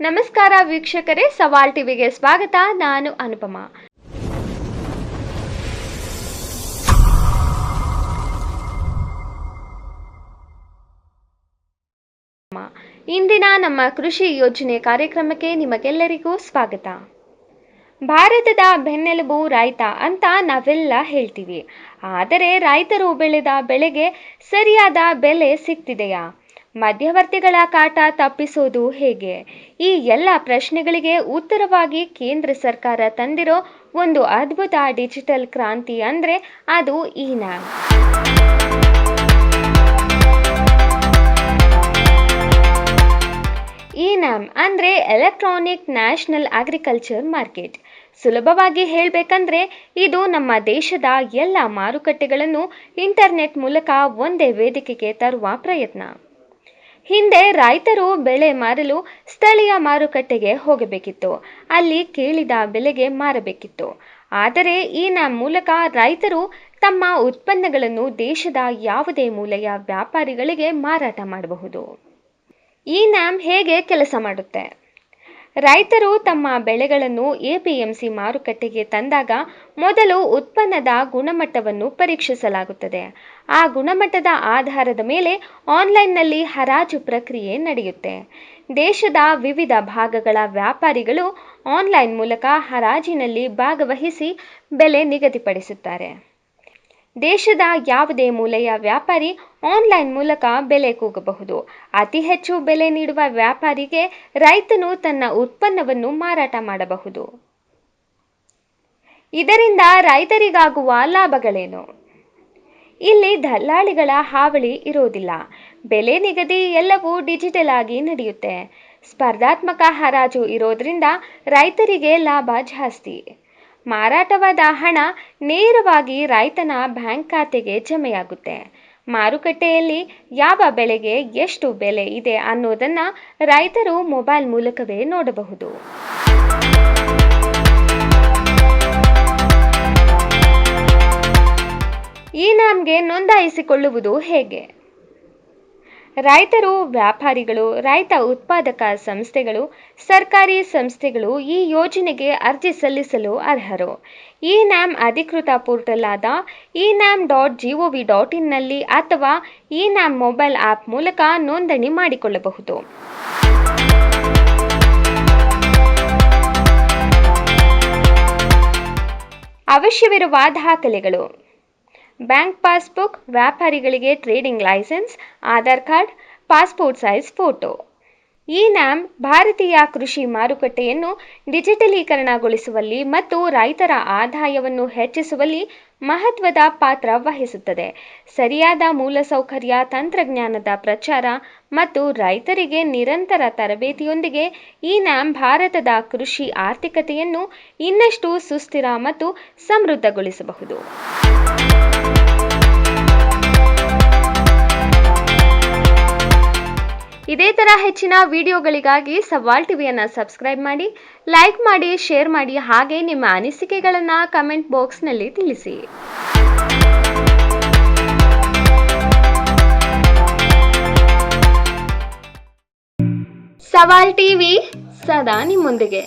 ನಮಸ್ಕಾರ ವೀಕ್ಷಕರೇ, ಸವಾಲ್ ಟಿವಿಗೆ ಸ್ವಾಗತ. ನಾನು ಅನುಪಮ. ಇಂದಿನ ನಮ್ಮ ಕೃಷಿ ಯೋಜನೆ ಕಾರ್ಯಕ್ರಮಕ್ಕೆ ನಿಮಗೆಲ್ಲರಿಗೂ ಸ್ವಾಗತ. ಭಾರತದ ಬೆನ್ನೆಲುಬು ರೈತ ಅಂತ ನಾವೆಲ್ಲ ಹೇಳ್ತೀವಿ. ಆದರೆ ರೈತರು ಬೆಳೆದ ಬೆಳೆಗೆ ಸರಿಯಾದ ಬೆಲೆ ಸಿಗ್ತಿದೆಯಾ? ಮಧ್ಯವರ್ತಿಗಳ ಕಾಟ ತಪ್ಪಿಸೋದು ಹೇಗೆ? ಈ ಎಲ್ಲ ಪ್ರಶ್ನೆಗಳಿಗೆ ಉತ್ತರವಾಗಿ ಕೇಂದ್ರ ಸರ್ಕಾರ ತಂದಿರೋ ಒಂದು ಅದ್ಭುತ ಡಿಜಿಟಲ್ ಕ್ರಾಂತಿ ಅಂದರೆ ಅದು ಈ ನ್ಯಾಮ್. ಇ ನ್ಯಾಮ್ ಅಂದರೆ ಎಲೆಕ್ಟ್ರಾನಿಕ್ ನ್ಯಾಷನಲ್ ಅಗ್ರಿಕಲ್ಚರ್ ಮಾರ್ಕೆಟ್. ಸುಲಭವಾಗಿ ಹೇಳಬೇಕಂದ್ರೆ ಇದು ನಮ್ಮ ದೇಶದ ಎಲ್ಲ ಮಾರುಕಟ್ಟೆಗಳನ್ನು ಇಂಟರ್ನೆಟ್ ಮೂಲಕ ಒಂದೇ ವೇದಿಕೆಗೆ ತರುವ ಪ್ರಯತ್ನ. ಹಿಂದೆ ರೈತರು ಬೆಳೆ ಮಾರಲು ಸ್ಥಳೀಯ ಮಾರುಕಟ್ಟೆಗೆ ಹೋಗಬೇಕಿತ್ತು. ಅಲ್ಲಿ ಕೇಳಿದ ಬೆಲೆಗೆ ಮಾರಬೇಕಿತ್ತು. ಆದರೆ ಈ ನ್ಯಾಮ್ ಮೂಲಕ ರೈತರು ತಮ್ಮ ಉತ್ಪನ್ನಗಳನ್ನು ದೇಶದ ಯಾವುದೇ ಮೂಲೆಯ ವ್ಯಾಪಾರಿಗಳಿಗೆ ಮಾರಾಟ ಮಾಡಬಹುದು. ಈ ನ್ಯಾಮ್ ಹೇಗೆ ಕೆಲಸ ಮಾಡುತ್ತೆ? ರೈತರು ತಮ್ಮ ಬೆಳೆಗಳನ್ನು ಎಪಿಎಂಸಿ ಮಾರುಕಟ್ಟೆಗೆ ತಂದಾಗ ಮೊದಲು ಉತ್ಪನ್ನದ ಗುಣಮಟ್ಟವನ್ನು ಪರೀಕ್ಷಿಸಲಾಗುತ್ತದೆ. ಆ ಗುಣಮಟ್ಟದ ಆಧಾರದ ಮೇಲೆ ಆನ್ಲೈನ್ನಲ್ಲಿ ಹರಾಜು ಪ್ರಕ್ರಿಯೆ ನಡೆಯುತ್ತೆ. ದೇಶದ ವಿವಿಧ ಭಾಗಗಳ ವ್ಯಾಪಾರಿಗಳು ಆನ್ಲೈನ್ ಮೂಲಕ ಹರಾಜಿನಲ್ಲಿ ಭಾಗವಹಿಸಿ ಬೆಲೆ ನಿಗದಿಪಡಿಸುತ್ತಾರೆ. ದೇಶದ ಯಾವುದೇ ಮೂಲೆಯ ವ್ಯಾಪಾರಿ ಆನ್ಲೈನ್ ಮೂಲಕ ಬೆಲೆ ಕೂಗಬಹುದು. ಅತಿ ಹೆಚ್ಚು ಬೆಲೆ ನೀಡುವ ವ್ಯಾಪಾರಿಗೆ ರೈತನು ತನ್ನ ಉತ್ಪನ್ನವನ್ನು ಮಾರಾಟ ಮಾಡಬಹುದು. ಇದರಿಂದ ರೈತರಿಗಾಗುವ ಲಾಭಗಳೇನು? ಇಲ್ಲಿ ದಲ್ಲಾಳಿಗಳ ಹಾವಳಿ ಇರೋದಿಲ್ಲ ಬೆಲೆ ನಿಗದಿ ಎಲ್ಲವೂ ಡಿಜಿಟಲ್ ಆಗಿ ನಡೆಯುತ್ತೆ. ಸ್ಪರ್ಧಾತ್ಮಕ ಹರಾಜು ಇರೋದ್ರಿಂದ ರೈತರಿಗೆ ಲಾಭ ಜಾಸ್ತಿ. ಮಾರಾಟವಾದ ಹಣ ನೇರವಾಗಿ ರೈತನ ಬ್ಯಾಂಕ್ ಖಾತೆಗೆ ಜಮೆಯಾಗುತ್ತೆ. ಮಾರುಕಟ್ಟೆಯಲ್ಲಿ ಯಾವ ಬೆಳೆಗೆ ಎಷ್ಟು ಬೆಲೆ ಇದೆ ಅನ್ನೋದನ್ನು ರೈತರು ಮೊಬೈಲ್ ಮೂಲಕವೇ ನೋಡಬಹುದು. ಈ ನಾಮ್ಗೆ ನೋಂದಾಯಿಸಿಕೊಳ್ಳುವುದು ಹೇಗೆ? ರೈತರು, ವ್ಯಾಪಾರಿಗಳು, ರೈತ ಉತ್ಪಾದಕ ಸಂಸ್ಥೆಗಳು, ಸರ್ಕಾರಿ ಸಂಸ್ಥೆಗಳು ಈ ಯೋಜನೆಗೆ ಅರ್ಜಿ ಸಲ್ಲಿಸಲು ಅರ್ಹರು. ಇ ನ್ಯಾಮ್ ಅಧಿಕೃತ ಪೋರ್ಟಲ್ ಆದ e NAM dot G O V dot ಇನ್ನಲ್ಲಿ ಅಥವಾ ಇ ನ್ಯಾಮ್ ಮೊಬೈಲ್ ಆ್ಯಪ್ ಮೂಲಕ ನೋಂದಣಿ ಮಾಡಿಕೊಳ್ಳಬಹುದು. ಅವಶ್ಯವಿರುವ ದಾಖಲೆಗಳು. ಬ್ಯಾಂಕ್ ಪಾಸ್ಬುಕ್ ವ್ಯಾಪಾರಿಗಳಿಗೆ trading licence Aadhaar card passport size photo ಈ ನ್ಯಾಮ್ ಭಾರತೀಯ ಕೃಷಿ ಮಾರುಕಟ್ಟೆಯನ್ನು ಡಿಜಿಟಲೀಕರಣಗೊಳಿಸುವಲ್ಲಿ ಮತ್ತು ರೈತರ ಆದಾಯವನ್ನು ಹೆಚ್ಚಿಸುವಲ್ಲಿ ಮಹತ್ವದ ಪಾತ್ರ ವಹಿಸುತ್ತದೆ. ಸರಿಯಾದ ಮೂಲಸೌಕರ್ಯ, ತಂತ್ರಜ್ಞಾನದ ಪ್ರಚಾರ ಮತ್ತು ರೈತರಿಗೆ ನಿರಂತರ ತರಬೇತಿಯೊಂದಿಗೆ ಈ ನ್ಯಾಮ್ ಭಾರತದ ಕೃಷಿ ಆರ್ಥಿಕತೆಯನ್ನು ಇನ್ನಷ್ಟು ಸುಸ್ಥಿರ ಮತ್ತು ಸಮೃದ್ಧಗೊಳಿಸಬಹುದು. ಇದೇ ಥರ ಹೆಚ್ಚಿನ ವಿಡಿಯೋಗಳಿಗಾಗಿ ಸವಾಲ್ ಟಿವಿಯನ್ನು ಸಬ್ಸ್ಕ್ರೈಬ್ ಮಾಡಿ, ಲೈಕ್ ಮಾಡಿ, ಶೇರ್ ಮಾಡಿ, ಹಾಗೆ ನಿಮ್ಮ ಅನಿಸಿಕೆಗಳನ್ನು ಕಮೆಂಟ್ ಬಾಕ್ಸ್ನಲ್ಲಿ ತಿಳಿಸಿ. ಸವಾಲ್ ಟಿವಿ ಸದಾ ನಿಮ್ಮೊಂದಿಗೆ.